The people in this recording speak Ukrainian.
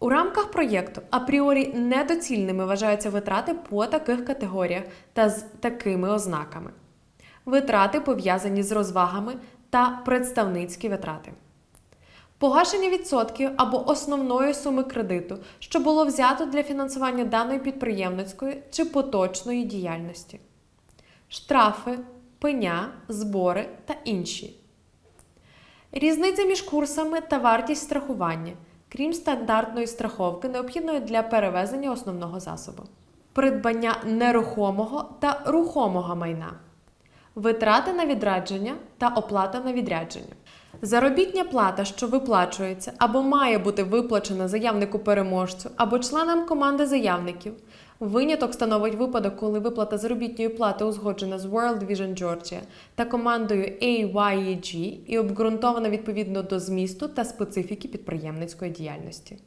У рамках проєкту апріорі недоцільними вважаються витрати по таких категоріях та з такими ознаками: витрати пов'язані з розвагами та представницькі витрати. Погашення відсотків або основної суми кредиту, що було взято для фінансування даної підприємницької чи поточної діяльності, штрафи, пеня, збори та інші. Різниця між курсами та вартість страхування, крім стандартної страховки, необхідної для перевезення основного засобу, придбання нерухомого та рухомого майна, витрати на відрадження та оплата на відрядження. Заробітня плата, що виплачується або має бути виплачена заявнику переможцю або членам команди заявників. Виняток становить випадок, коли виплата заробітної плати узгоджена з World Vision Georgia та командою AYEG і обґрунтована відповідно до змісту та специфіки підприємницької діяльності.